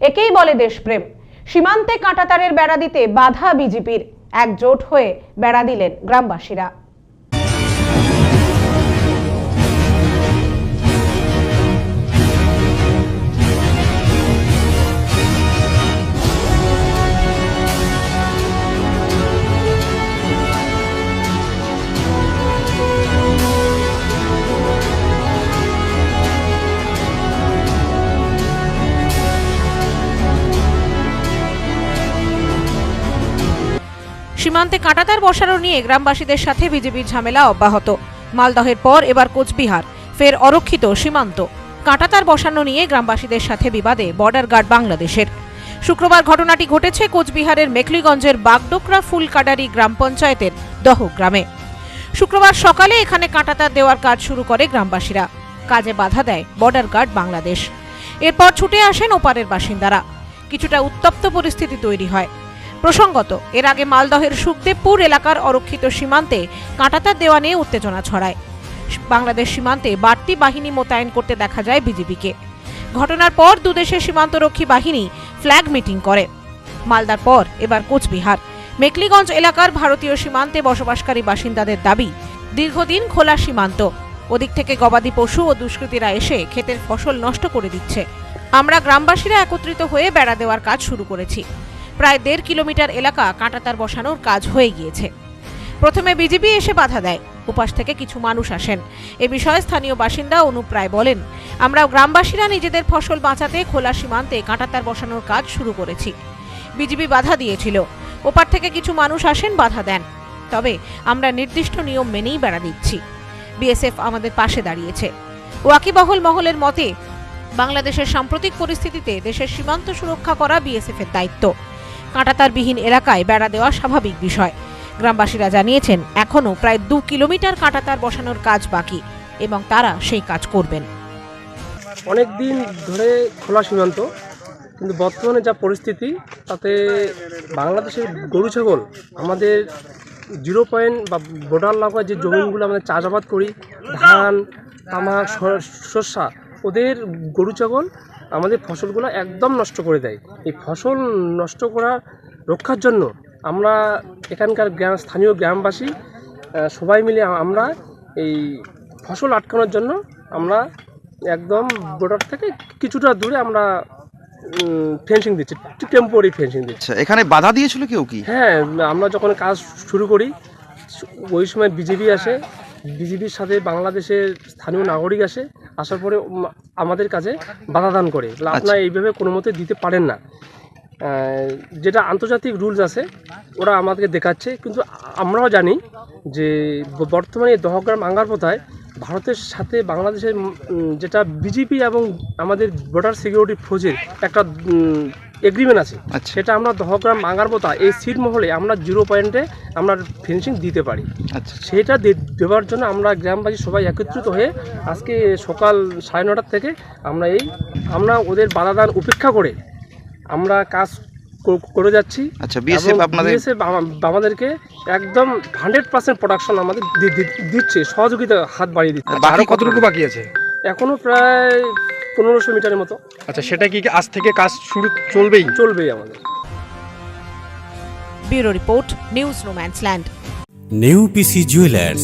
একেই বলে দেশপ্রেম। সীমান্তে কাঁটাতারের বেড়া দিতে বাধা বিজেপির। একজোট হয়ে বেড়া দিলেন গ্রামবাসীরা। সীমান্তে কাঁটাতার বসানো নিয়ে গ্রামবাসীদের সাথে বিজেপির ঝামেলা অব্যাহত। মালদহের পর এবার কোচবিহার, ফের অরক্ষিত সীমান্ত। কাঁটাতার বসানো নিয়ে গ্রামবাসীদের সাথে বিবাদে বর্ডার গার্ড বাংলাদেশের। শুক্রবার ঘটনাটি ঘটেছে কোচবিহারের মেকলিগঞ্জের বাগডোকরা ফুলকাডারি গ্রাম পঞ্চায়েতের দহ গ্রামে। শুক্রবার সকালে এখানে কাঁটাতার দেওয়ার কাজ শুরু করে গ্রামবাসীরা। কাজে বাধা দেয় বর্ডার গার্ড বাংলাদেশ। এরপর ছুটে আসেন ওপারের বাসিন্দারা। কিছুটা উত্তপ্ত পরিস্থিতি তৈরি হয়। প্রসঙ্গত, এর আগে মালদহের সুখদেবপুর এলাকার অরক্ষিত সীমান্তে কাঁটাতার দেওয়া নিয়ে উত্তেজনা ছড়ায়। বাংলাদেশ সীমান্তে বাড়তি বাহিনী মোতায়েন করতে দেখা যায় বিজেপিকে ঘটনার পর দুদেশের সীমান্তরক্ষী বাহিনী ফ্ল্যাগ মিটিং করে। মালদার পর এবার কোচবিহার। মেকলিগঞ্জ এলাকার ভারতীয় সীমান্তে বসবাসকারী বাসিন্দাদের দাবি, দীর্ঘদিন খোলা সীমান্ত। ওদিক থেকে গবাদি পশু ও দুষ্কৃতীরা এসে ক্ষেতের ফসল নষ্ট করে দিচ্ছে। আমরা গ্রামবাসীরা একত্রিত হয়ে বেড়া দেওয়ার কাজ শুরু করেছি। প্রায় দেড় কিলোমিটার এলাকা কাঁটাতার বসানোর কাজ হয়ে গিয়েছে। প্রথমে বিজেপি এসে বাধা দেয় উপাস থেকে কিছু মানুষ আসেন। এ বিষয়ে স্থানীয় বাসিন্দা অনুপ রায় বলেন, আমরা গ্রামবাসীরা নিজেদের ফসল বাঁচাতে খোলা সীমান্তে কাঁটাতার বসানোর কাজ শুরু করেছি। বিজেপি বাধা দিয়েছিল, ওপার থেকে কিছু মানুষ আসেন, বাধা দেন। তবে আমরা নির্দিষ্ট নিয়ম মেনেই বেড়া দিচ্ছি। বিএসএফ আমাদের পাশে দাঁড়িয়েছে। ওয়াকিবহল মহলের মতে, বাংলাদেশের সাম্প্রতিক পরিস্থিতিতে দেশের সীমান্ত সুরক্ষা করা বিএসএফ এর দায়িত্ব। কাঁটাতারবিহীন এলাকায় বেড়া দেওয়া স্বাভাবিক বিষয়। গ্রামবাসীরা জানিয়েছেন, এখনও প্রায় দু কিলোমিটার কাঁটাতার বসানোর কাজ বাকি এবং তারা সেই কাজ করবেন। অনেক দিন ধরে খোলা সীমান্ত, কিন্তু বর্তমানে যা পরিস্থিতি, তাতে বাংলাদেশের গরু ছাগল, আমাদের জিরো পয়েন্ট বা বর্ডার লাগোয়া যে জমিনগুলো আমরা চাষাবাদ করি, ধান, তামাক শস্যা ওদের গরু ছাগল আমাদের ফসলগুলো একদম নষ্ট করে দেয়। এই ফসল নষ্ট করা রক্ষার জন্য আমরা এখানকার গ্রাম স্থানীয় গ্রামবাসী সবাই মিলে আমরা এই ফসল আটকানোর জন্য আমরা একদম বর্ডার থেকে কিছুটা দূরে আমরা ফেন্সিং দিচ্ছি টেম্পোরারি ফেন্সিং দিচ্ছি। এখানে বাধা দিয়েছিল কেউ কি? হ্যাঁ আমরা যখন কাজ শুরু করি ওই সময় বিজেপি আসে বিজেপির সাথে বাংলাদেশের স্থানীয় নাগরিক আসে আসার পরে আমাদের কাছে বাধা দান করে। আপনার আপনারা এইভাবে কোনো মতে দিতে পারেন না। যেটা আন্তর্জাতিক রুলস আছে ওরা আমাদেরকে দেখাচ্ছে কিন্তু আমরাও জানি যে বর্তমানে এই আঙ্গার প্রথায় ভারতের সাথে বাংলাদেশের যেটা বিজেপি এবং আমাদের বর্ডার সিকিউরিটি ফৌজের একটা এগ্রিমেন্ট আছে। আচ্ছা। সেটা আমরা দহগ্রাম বাঙ্গারপোতা এই সিট মহলে আমরা জিরো পয়েন্টে আমরা ফিনিশিং দিতে পারি। আচ্ছা সেটা দেওয়ার জন্য আমরা গ্রামবাসী সবাই একত্রিত হয়ে আজকে সকাল সাড়ে নটার থেকে আমরা এই আমরা ওদের বাধাদান উপেক্ষা করে আমরা কাজ করে যাচ্ছি। আচ্ছা বিএসএফ আপনাদের বিএসএফ আমাদেরকে একদম হান্ড্রেড পার্সেন্ট প্রোডাকশন আমাদের দিচ্ছে সহযোগিতা হাত বাড়িয়ে দিচ্ছে। বাকি আরও কতটুকু বাকি আছে? এখনও প্রায় পনেরোশো মিটারের মতো। আচ্ছা সেটা কি আজ থেকে কাজ শুরু চলবেই? চলবেই আমাদের। ব্যুরো রিপোর্ট নিউজ রোম্যান্সল্যান্ড নিউ পিসি জুয়েলার্স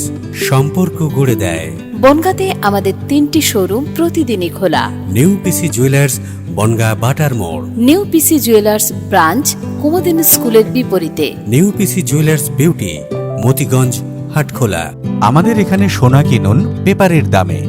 সম্পর্ক গড়ে দেয়। বনগাঁতে আমাদের তিনটি শোরুম প্রতিদিনই খোলা। নিউ পিসি জুয়েলার্স বনগা বাটার মোড়। নিউ পিসি জুয়েলার্স ব্রাঞ্চ কুমদিন স্কুলের বিপরীতে। New PC jewellers beauty Motiganj Hatkhola. আমাদের এখানে সোনা কিনুন পেপারের দামে।